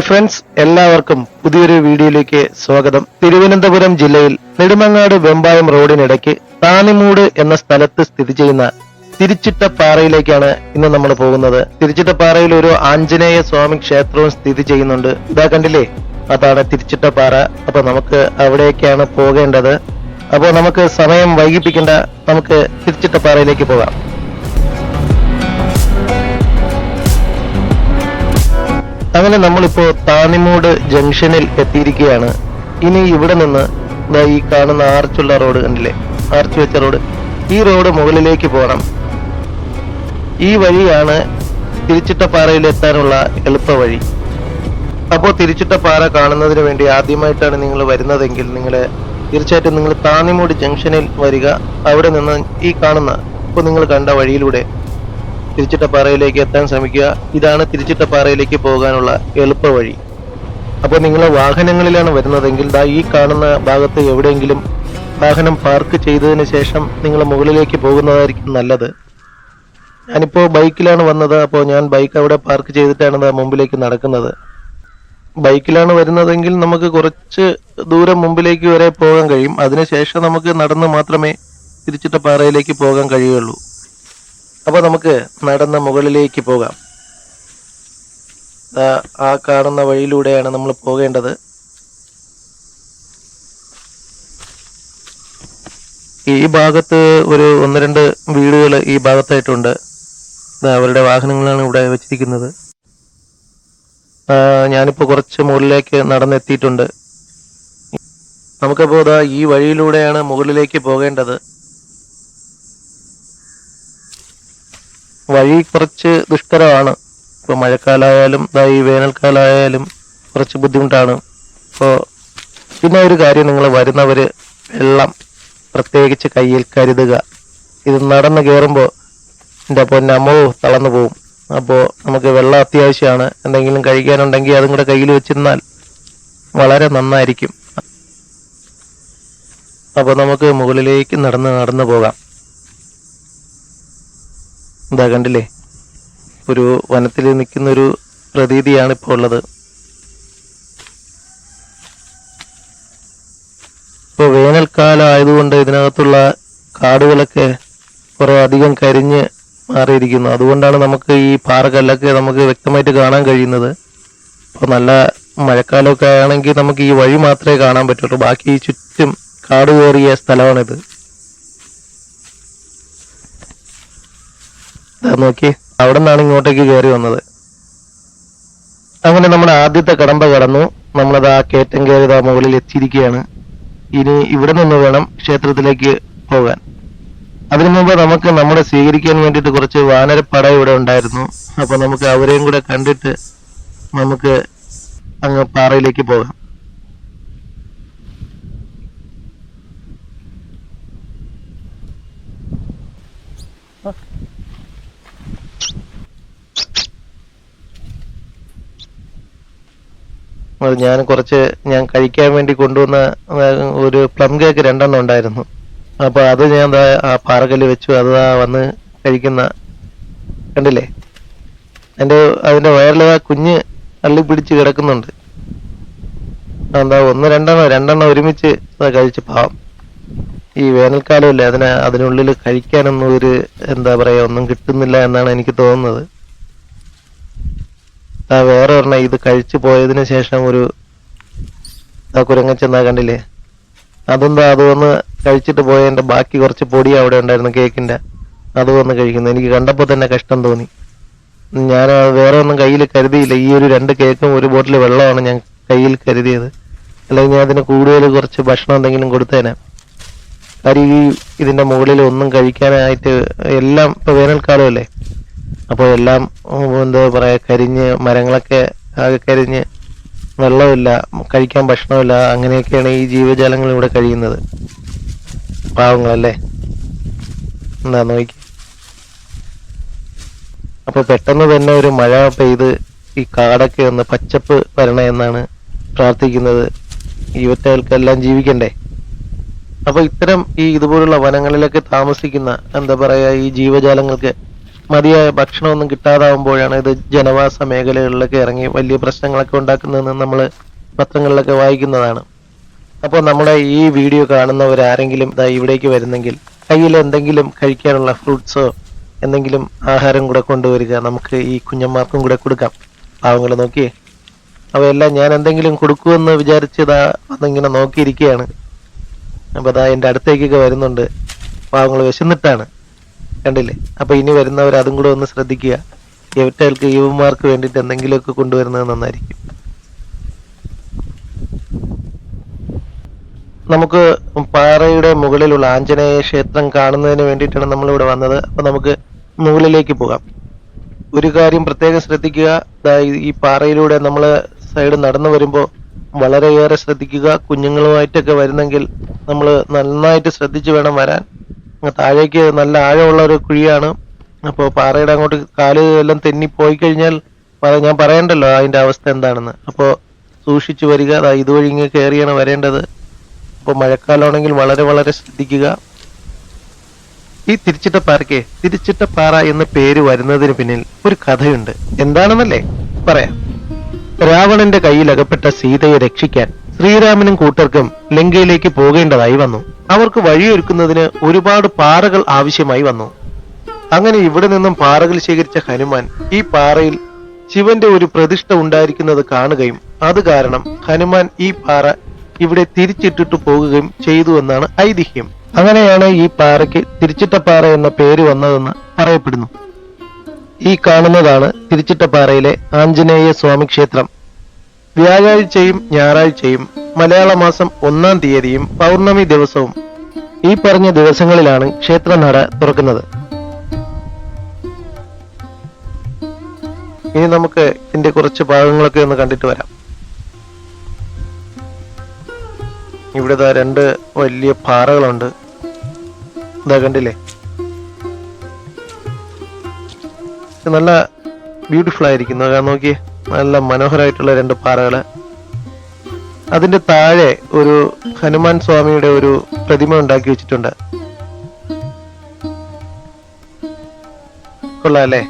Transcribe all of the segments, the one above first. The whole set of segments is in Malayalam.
ഹായ് ഫ്രണ്ട്സ് എല്ലാവർക്കും പുതിയൊരു വീഡിയോയിലേക്ക് സ്വാഗതം. തിരുവനന്തപുരം ജില്ലയിൽ നെടുമങ്ങാട് വെമ്പായം റോഡിനിടയ്ക്ക് താണിമൂട് എന്ന സ്ഥലത്ത് സ്ഥിതി ചെയ്യുന്ന തിരുച്ചിട്ടപ്പാറയിലേക്കാണ് ഇന്ന് നമ്മൾ പോകുന്നത്. തിരുച്ചിട്ടപ്പാറയിൽ ഒരു ആഞ്ജനേയ സ്വാമി ക്ഷേത്രവും സ്ഥിതി ചെയ്യുന്നുണ്ട്. ഇതാ കണ്ടില്ലേ? അതാണ് തിരുച്ചിട്ടപ്പാറ. അപ്പൊ നമുക്ക് അവിടേക്കാണ് പോകേണ്ടത്. അപ്പോൾ നമുക്ക് സമയം വൈകിപ്പിക്കേണ്ട. നമുക്ക് തിരുച്ചിട്ടപ്പാറയിലേക്ക് പോകാം. അങ്ങനെ നമ്മളിപ്പോ താനിമൂട് ജംഗ്ഷനിൽ എത്തിയിരിക്കുകയാണ്. ഇനി ഇവിടെ നിന്ന് ഈ കാണുന്ന ആർച്ചുള്ള റോഡ് കണ്ടില്ലേ? ആർച്ച് വെച്ച റോഡ്. ഈ റോഡ് മുകളിലേക്ക് പോകണം. ഈ വഴിയാണ് തിരുച്ചിട്ടപ്പാറയിൽ എത്താനുള്ള എളുപ്പ വഴി. അപ്പോൾ തിരുച്ചിട്ടപ്പാറ കാണുന്നതിന് വേണ്ടി ആദ്യമായിട്ടാണ് നിങ്ങൾ വരുന്നതെങ്കിൽ നിങ്ങൾ തീർച്ചയായിട്ടും നിങ്ങൾ താന്നിമൂട് ജംഗ്ഷനിൽ വരിക. അവിടെ നിന്ന് ഈ കാണുന്ന ഇപ്പോൾ നിങ്ങൾ കണ്ട വഴിയിലൂടെ തിരുച്ചിട്ടപ്പാറയിലേക്ക് എത്താൻ ശ്രമിക്കുക. ഇതാണ് തിരുച്ചിട്ടപ്പാറയിലേക്ക് പോകാനുള്ള എളുപ്പവഴി. അപ്പോൾ നിങ്ങൾ വാഹനങ്ങളിലാണ് വരുന്നതെങ്കിൽ ദാ ഈ കാണുന്ന ഭാഗത്ത് എവിടെയെങ്കിലും വാഹനം പാർക്ക് ചെയ്തതിന് ശേഷം നിങ്ങൾ മുകളിലേക്ക് പോകുന്നതായിരിക്കും നല്ലത്. ഞാനിപ്പോൾ ബൈക്കിലാണ് വന്നത്. അപ്പോൾ ഞാൻ ബൈക്ക് അവിടെ പാർക്ക് ചെയ്തിട്ടാണ് മുമ്പിലേക്ക് നടക്കുന്നത്. ബൈക്കിലാണ് വരുന്നതെങ്കിൽ നമുക്ക് കുറച്ച് ദൂരം മുമ്പിലേക്ക് വരെ പോകാൻ കഴിയും. അതിനുശേഷം നമുക്ക് നടന്ന് മാത്രമേ തിരിച്ചിട്ട പാറയിലേക്ക് പോകാൻ കഴിയുള്ളൂ അപ്പൊ നമുക്ക് നടന്ന മുകളിലേക്ക് പോകാം. ആ കാണുന്ന വഴിയിലൂടെയാണ് നമ്മൾ പോകേണ്ടത്. ഈ ഭാഗത്ത് ഒരു ഒന്ന് രണ്ട് വീടുകൾ ഈ ഭാഗത്തായിട്ടുണ്ട്. അവരുടെ വാഹനങ്ങളാണ് ഇവിടെ വെച്ചിരിക്കുന്നത്. ഞാനിപ്പോൾ ഞാനിപ്പോ കുറച്ച് മുകളിലേക്ക് നടന്നെത്തിയിട്ടുണ്ട്. നമുക്കപ്പോൾ ഈ വഴിയിലൂടെയാണ് മുകളിലേക്ക് പോകേണ്ടത്. വഴി കുറച്ച് ദുഷ്കരമാണ്. ഇപ്പോൾ മഴക്കാലമായാലും ഇതായി വേനൽക്കാലമായാലും കുറച്ച് ബുദ്ധിമുട്ടാണ്. അപ്പോൾ പിന്നെ ഒരു കാര്യം നിങ്ങൾ വരുന്നവര് വെള്ളം പ്രത്യേകിച്ച് കയ്യിൽ കരുതുക. ഇത് നടന്ന് കയറുമ്പോൾ എന്റെ പൊന്നമ്മോ തളർന്നു പോകും അപ്പോൾ നമുക്ക് വെള്ളം അത്യാവശ്യമാണ്. എന്തെങ്കിലും കഴിക്കാനുണ്ടെങ്കിൽ അതും കൂടെ കയ്യിൽ വെച്ചിരുന്നാൽ വളരെ നന്നായിരിക്കും. അപ്പോൾ നമുക്ക് മുകളിലേക്ക് നടന്ന് നടന്നു പോകാം. ഇതാ കണ്ടില്ലേ? ഒരു വനത്തിൽ നിൽക്കുന്ന ഒരു പ്രതീതിയാണ് ഇപ്പോൾ ഉള്ളത്. ഇപ്പോൾ വേനൽക്കാലം ആയതുകൊണ്ട് ഇതിനകത്തുള്ള കാടുകളൊക്കെ കുറേ അധികം കരിഞ്ഞ് മാറിയിരിക്കുന്നു. അതുകൊണ്ടാണ് നമുക്ക് ഈ പാറകല്ലൊക്കെ നമുക്ക് വ്യക്തമായിട്ട് കാണാൻ കഴിയുന്നത്. ഇപ്പോൾ നല്ല മഴക്കാലമൊക്കെ ആണെങ്കിൽ നമുക്ക് ഈ വഴി മാത്രമേ കാണാൻ പറ്റുള്ളൂ. ബാക്കി ചുറ്റും കാട് കയറിയ സ്ഥലമാണിത്. നോക്കി. അവിടെ നിന്നാണ് ഇങ്ങോട്ടേക്ക് കയറി വന്നത്. അങ്ങനെ നമ്മുടെ ആദ്യത്തെ കടമ്പ കടന്നു. നമ്മളത് ആ കയറ്റം കയറി ആ മുകളിൽ എത്തിയിരിക്കുകയാണ്. ഇനി ഇവിടെ നിന്ന് വേണം ക്ഷേത്രത്തിലേക്ക് പോകാൻ. അതിനു മുമ്പ് നമുക്ക് നമ്മളെ സ്വീകരിക്കാൻ വേണ്ടിയിട്ട് കുറച്ച് വാനരപ്പട ഇവിടെ ഉണ്ടായിരുന്നു. അപ്പൊ നമുക്ക് അവരെയും കൂടെ കണ്ടിട്ട് നമുക്ക് അങ്ങ് പാറയിലേക്ക് പോകാം. അത് ഞാൻ കുറച്ച് ഞാൻ കഴിക്കാൻ വേണ്ടി കൊണ്ടുവന്ന ഒരു പ്ലം കേക്ക് രണ്ടെണ്ണം ഉണ്ടായിരുന്നു. അപ്പൊ അത് ഞാൻ ആ പാറകല്ല് വെച്ചു. അത് വന്ന് കഴിക്കുന്ന കണ്ടില്ലേ? എന്റെ അതിന്റെ വയറിൽ ആ കുഞ്ഞ് അള്ളി പിടിച്ച് കിടക്കുന്നുണ്ട്. എന്താ ഒന്ന് രണ്ടെണ്ണം രണ്ടെണ്ണം ഒരുമിച്ച് കഴിച്ചു പാവം. ഈ വേനൽക്കാലമല്ലേ അതിന് അതിനുള്ളിൽ കഴിക്കാനൊന്നും ഒരു എന്താ പറയാ ഒന്നും കിട്ടുന്നില്ല എന്നാണ് എനിക്ക് തോന്നുന്നത്. വേറെ ഒരെണ്ണം ഇത് കഴിച്ചു പോയതിന് ശേഷം ഒരു ആ കുരങ്ങച്ചെന്നാ കണ്ടില്ലേ? അതെന്താ അത് വന്ന് കഴിച്ചിട്ട് പോയതിന്റെ ബാക്കി കുറച്ച് പൊടി അവിടെ ഉണ്ടായിരുന്നു കേക്കിന്റെ. അത് വന്ന് കഴിക്കുന്നു. എനിക്ക് കണ്ടപ്പോ തന്നെ കഷ്ടം തോന്നി. ഞാൻ വേറെ ഒന്നും കയ്യിൽ കരുതിയില്ല. ഈ ഒരു രണ്ട് കേക്കും ഒരു ബോട്ടിൽ വെള്ളമാണ് ഞാൻ കയ്യിൽ കരുതിയത്. അല്ലെങ്കിൽ ഞാൻ അതിന് കൂടുതൽ കുറച്ച് ഭക്ഷണം എന്തെങ്കിലും കൊടുത്തേനെ. കാര്യം ഈ ഇതിന്റെ മുകളിൽ ഒന്നും കഴിക്കാനായിട്ട് എല്ലാം ഇപ്പൊ വേനൽക്കാലമല്ലേ അപ്പോൾ എല്ലാം എന്താ പറയുക കരിഞ്ഞ് മരങ്ങളൊക്കെ ആകെ കരിഞ്ഞ് വെള്ളമില്ല കഴിക്കാൻ ഭക്ഷണമില്ല അങ്ങനെയൊക്കെയാണ് ഈ ജീവജാലങ്ങൾ ഇവിടെ കഴിയുന്നത്. പാവങ്ങളല്ലേ? എന്താ നോക്കി? അപ്പോൾ പെട്ടെന്ന് തന്നെ ഒരു മഴ പെയ്ത് ഈ കാടൊക്കെ ഒന്ന് പച്ചപ്പ് വരണേ എന്നാണ് പ്രാർത്ഥിക്കുന്നത്. ഇവറ്റകൾക്കെല്ലാം ജീവിക്കണ്ടേ? അപ്പോൾ ഇത്തരം ഈ ഇതുപോലുള്ള വനങ്ങളിലൊക്കെ താമസിക്കുന്ന എന്താ പറയാ ഈ ജീവജാലങ്ങൾക്ക് മതിയായ ഭക്ഷണമൊന്നും കിട്ടാതാവുമ്പോഴാണ് ഇത് ജനവാസ മേഖലകളിലൊക്കെ ഇറങ്ങി വലിയ പ്രശ്നങ്ങളൊക്കെ ഉണ്ടാക്കുന്നതെന്ന് നമ്മൾ പത്രങ്ങളിലൊക്കെ വായിക്കുന്നതാണ്. അപ്പോൾ നമ്മുടെ ഈ വീഡിയോ കാണുന്നവരാരെങ്കിലും ദാ ഇവിടേക്ക് വരുന്നെങ്കിൽ കയ്യിൽ എന്തെങ്കിലും കഴിക്കാനുള്ള ഫ്രൂട്ട്സോ എന്തെങ്കിലും ആഹാരം കൂടെ കൊണ്ടുവരിക നമുക്ക് ഈ കുഞ്ഞന്മാർക്കും കൂടെ കൊടുക്കാം. പാവങ്ങൾ നോക്കിയേ. അവയെല്ലാം ഞാൻ എന്തെങ്കിലും കൊടുക്കുമെന്ന് വിചാരിച്ചതാ വന്നിങ്ങനെ നോക്കിയിരിക്കുകയാണ്. അപ്പോൾ അതാ എന്റെ അടുത്തേക്കൊക്കെ വരുന്നുണ്ട്. പാവങ്ങൾ വിശന്നിട്ടാണ്. കണ്ടില്ലേ? അപ്പൊ ഇനി വരുന്നവർ അതും കൂടെ ഒന്ന് ശ്രദ്ധിക്കുക. ഇവറ്റകൾക്ക് യുവമാർക്ക് വേണ്ടിയിട്ട് എന്തെങ്കിലുമൊക്കെ കൊണ്ടുവരുന്നത് നന്നായിരിക്കും. നമുക്ക് പാറയുടെ മുകളിലുള്ള ആഞ്ജനേയ ക്ഷേത്രം കാണുന്നതിന് വേണ്ടിയിട്ടാണ് നമ്മളിവിടെ വന്നത്. അപ്പൊ നമുക്ക് മുകളിലേക്ക് പോകാം. ഒരു കാര്യം പ്രത്യേകം ശ്രദ്ധിക്കുക. ഈ- പാറയിലൂടെ നമ്മൾ സൈഡ് നടന്നു വരുമ്പോൾ വളരെയേറെ ശ്രദ്ധിക്കുക. കുഞ്ഞുങ്ങളുമായിട്ടൊക്കെ വരുന്നെങ്കിൽ നമ്മൾ നന്നായിട്ട് ശ്രദ്ധിച്ചു വേണം വരാൻ. താഴേക്ക് നല്ല ആഴമുള്ള ഒരു കുഴിയാണ്. അപ്പോൾ പാറയുടെ അങ്ങോട്ട് കാൽ എല്ലാം തെന്നി പോയി കഴിഞ്ഞാൽ ഞാൻ പറയണ്ടല്ലോ അതിന്റെ അവസ്ഥ എന്താണെന്ന്. അപ്പോൾ സൂക്ഷിച്ചു വരിക. അതാ ഇതുവഴി ഇങ്ങ് കയറിയാണ് വരേണ്ടത്. അപ്പോൾ മഴക്കാലമാണെങ്കിൽ വളരെ വളരെ ശ്രദ്ധിക്കുക. ഈ തിരിച്ചിട്ട പാറയ്ക്ക് തിരിച്ചിട്ട പാറ എന്ന പേര് വരുന്നതിന് പിന്നിൽ ഒരു കഥയുണ്ട്. എന്താണെന്നല്ലേ? പറയാം. രാവണന്റെ കയ്യിൽ അകപ്പെട്ട സീതയെ രക്ഷിക്കാൻ ശ്രീരാമനും കൂട്ടർക്കും ലങ്കയിലേക്ക് പോകേണ്ടതായി വന്നു. അവർക്ക് വഴിയൊരുക്കുന്നതിന് ഒരുപാട് പാറകൾ ആവശ്യമായി വന്നു. അങ്ങനെ ഇവിടെ നിന്നും പാറകൾ ശേഖരിച്ച ഹനുമാൻ ഈ പാറയിൽ ശിവന്റെ ഒരു പ്രതിഷ്ഠ ഉണ്ടായിരിക്കുന്നത് കാണുകയും അത് കാരണം ഹനുമാൻ ഈ പാറ ഇവിടെ തിരിച്ചിട്ടിട്ട് പോകുകയും ചെയ്തു എന്നാണ് ഐതിഹ്യം. അങ്ങനെയാണ് ഈ പാറയ്ക്ക് തിരിച്ചിട്ടപ്പാറ എന്ന പേര് വന്നതെന്ന് പറയപ്പെടുന്നു. ഈ കാണുന്നതാണ് തിരിച്ചിട്ടപ്പാറയിലെ ആഞ്ജനേയ സ്വാമി ക്ഷേത്രം. വ്യാഴാഴ്ചയും ഞായറാഴ്ചയും മലയാള മാസം ഒന്നാം തീയതിയും പൗർണമി ദിവസവും. ഈ പറഞ്ഞ ദിവസങ്ങളിലാണ് ക്ഷേത്രനട തുറക്കുന്നത്. ഇനി നമുക്ക് ഇതിന്റെ കുറച്ച് ഭാഗങ്ങളൊക്കെ ഒന്ന് കണ്ടിട്ട് വരാം. ഇവിടെ രണ്ട് വലിയ പാറകളുണ്ട്. ഇതാ കണ്ടില്ലേ? നല്ല ബ്യൂട്ടിഫുൾ ആയിരിക്കുന്നു. നോക്കിയേ. നല്ല മനോഹരമായിട്ടുള്ള രണ്ട് പാറകൾ. അതിന്റെ താഴെ ഒരു ഹനുമാൻ സ്വാമിയുടെ ഒരു പ്രതിമ ഉണ്ടാക്കി വെച്ചിട്ടുണ്ട്. കൊള്ളാല്ലേ?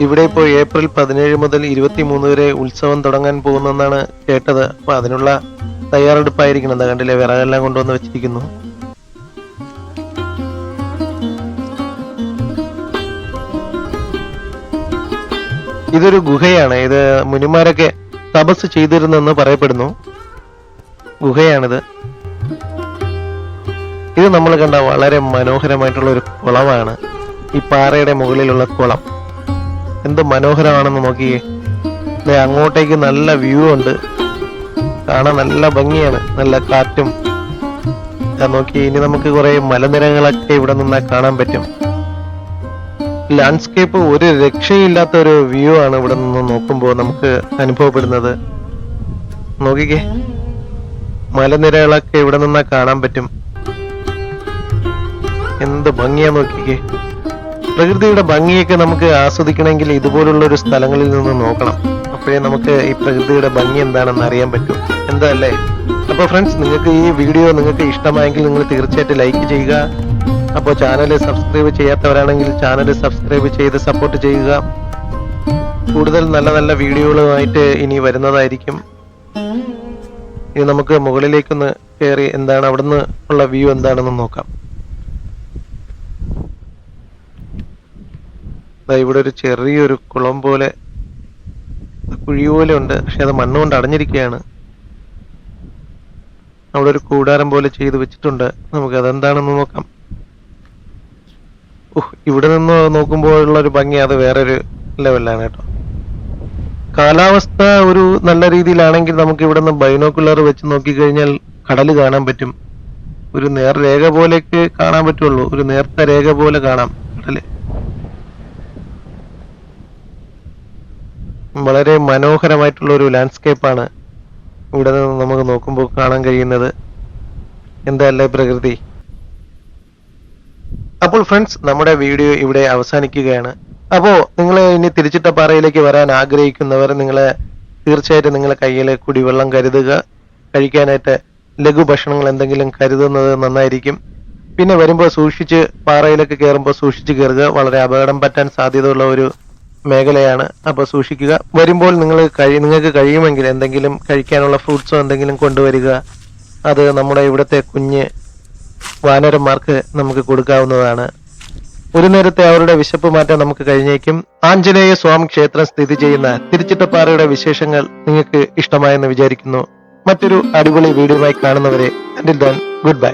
ഇവിടെ ഇപ്പോൾ ഏപ്രിൽ പതിനേഴ് മുതൽ ഇരുപത്തിമൂന്ന് വരെ ഉത്സവം തുടങ്ങാൻ പോകുന്നെന്നാണ് കേട്ടത്. അപ്പൊ അതിനുള്ള തയ്യാറെടുപ്പായിരിക്കണം എന്താ കണ്ടില്ലേ? വിറകെല്ലാം കൊണ്ടുവന്ന് വെച്ചിരിക്കുന്നു. ഇതൊരു ഗുഹയാണ്. ഇത് മുനിമാരൊക്കെ തപസ് ചെയ്തിരുന്നെന്ന് പറയപ്പെടുന്നു. ഗുഹയാണിത്. ഇത് നമ്മൾ കണ്ട വളരെ മനോഹരമായിട്ടുള്ള ഒരു കുളമാണ്. ഈ പാറയുടെ മുകളിലുള്ള കുളം. എന്ത് മനോഹരമാണെന്ന് നോക്കിയേ. അങ്ങോട്ടേക്ക് നല്ല വ്യൂ ഉണ്ട്. കാണാൻ നല്ല ഭംഗിയാണ്. നല്ല കാറ്റും. നോക്കി ഇനി നമുക്ക് കുറെ മലനിരകളൊക്കെ ഇവിടെ നിന്നാൽ കാണാൻ പറ്റും. ലാൻഡ്സ്കേപ്പ് ഒരു രക്ഷയില്ലാത്ത ഒരു വ്യൂ ആണ് ഇവിടെ നിന്ന് നോക്കുമ്പോൾ നമുക്ക് അനുഭവപ്പെടുന്നത്. നോക്കിക്കേ. മലനിരകളൊക്കെ ഇവിടെ നിന്നാ കാണാൻ പറ്റും. എന്ത് ഭംഗിയാ നോക്കിക്കേ. പ്രകൃതിയുടെ ഭംഗിയൊക്കെ നമുക്ക് ആസ്വദിക്കണമെങ്കിൽ ഇതുപോലുള്ള ഒരു സ്ഥലങ്ങളിൽ നിന്ന് നോക്കണം. അപ്പോഴേ നമുക്ക് ഈ പ്രകൃതിയുടെ ഭംഗി എന്താണെന്ന് അറിയാൻ പറ്റും. എന്താ അല്ലേ? അപ്പോൾ ഫ്രണ്ട്സ് നിങ്ങൾക്ക് ഈ വീഡിയോ നിങ്ങൾക്ക് ഇഷ്ടമായെങ്കിൽ നിങ്ങൾ തീർച്ചയായിട്ടും ലൈക്ക് ചെയ്യുക. അപ്പോൾ ചാനൽ സബ്സ്ക്രൈബ് ചെയ്യാത്തവരാണെങ്കിൽ ചാനൽ സബ്സ്ക്രൈബ് ചെയ്ത് സപ്പോർട്ട് ചെയ്യുക. കൂടുതൽ നല്ല നല്ല വീഡിയോകളുമായിട്ട് ഇനി വരുന്നതായിരിക്കും. ഇനി നമുക്ക് മുകളിലേക്കൊന്ന് കയറി എന്താണ് അവിടുന്ന് ഉള്ള വ്യൂ എന്താണെന്ന് നോക്കാം. ഇവിടെ ഒരു ചെറിയൊരു കുളം പോലെ കുഴി പോലെ ഉണ്ട് പക്ഷെ അത് മണ്ണുകൊണ്ട് അടഞ്ഞിരിക്കുകയാണ്. അവിടെ ഒരു കൂടാരം പോലെ ചെയ്ത് വെച്ചിട്ടുണ്ട്. നമുക്ക് അതെന്താണെന്ന് നോക്കാം. ഇവിടെ നിന്ന് നോക്കുമ്പോഴുള്ള ഒരു ഭംഗി അത് വേറൊരു ലെവലാണ് കേട്ടോ. കാലാവസ്ഥ ഒരു നല്ല രീതിയിലാണെങ്കിൽ നമുക്ക് ഇവിടെ നിന്ന് ബൈനോക്കുലർ വെച്ച് നോക്കിക്കഴിഞ്ഞാൽ കടൽ കാണാൻ പറ്റും. ഒരു നേർരേഖ പോലെയൊക്കെ കാണാൻ പറ്റുള്ളൂ. ഒരു നേർത്ത രേഖ പോലെ കാണാം കടൽ. വളരെ മനോഹരമായിട്ടുള്ള ഒരു ലാൻഡ്സ്കേപ്പാണ് ഇവിടെ നിന്ന് നമുക്ക് നോക്കുമ്പോൾ കാണാൻ കഴിയുന്നത്. എന്തല്ലേ പ്രകൃതി? അപ്പോൾ ഫ്രണ്ട്സ് നമ്മുടെ വീഡിയോ ഇവിടെ അവസാനിക്കുകയാണ്. അപ്പോൾ നിങ്ങൾ ഇനി തിരിച്ചിട്ടപ്പാറയിലേക്ക് വരാൻ ആഗ്രഹിക്കുന്നവർ നിങ്ങൾ തീർച്ചയായിട്ടും നിങ്ങളെ കയ്യിൽ കുടിവെള്ളം കരുതുക. കഴിക്കാനായിട്ട് ലഘു ഭക്ഷണങ്ങൾ എന്തെങ്കിലും കരുതുന്നത് നന്നായിരിക്കും. പിന്നെ വരുമ്പോൾ സൂക്ഷിച്ച് പാറയിലൊക്കെ കയറുമ്പോൾ സൂക്ഷിച്ച് കയറുക വളരെ അപകടം പറ്റാൻ സാധ്യതയുള്ള ഒരു മേഖലയാണ്. അപ്പോൾ സൂക്ഷിക്കുക. വരുമ്പോൾ നിങ്ങൾ കഴി നിങ്ങൾക്ക് കഴിയുമെങ്കിൽ എന്തെങ്കിലും കഴിക്കാനുള്ള ഫ്രൂട്ട്സോ എന്തെങ്കിലും കൊണ്ടുവരിക. അത് നമ്മുടെ ഇവിടുത്തെ കുഞ്ഞ് വാനരന്മാർക്ക് നമുക്ക് കൊടുക്കാവുന്നതാണ്. ഒരു നേരത്തെ അവരുടെ വിശപ്പ് മാറ്റാൻ നമുക്ക് കഴിഞ്ഞേക്കും. ആഞ്ജനേയ സ്വാമി ക്ഷേത്രം സ്ഥിതി ചെയ്യുന്ന തിരുച്ചിട്ടപ്പാറയുടെ വിശേഷങ്ങൾ നിങ്ങൾക്ക് ഇഷ്ടമായെന്ന് വിചാരിക്കുന്നു. മറ്റൊരു അടിപൊളി വീഡിയോയുമായി കാണുന്നവരെ ഗുഡ് ബൈ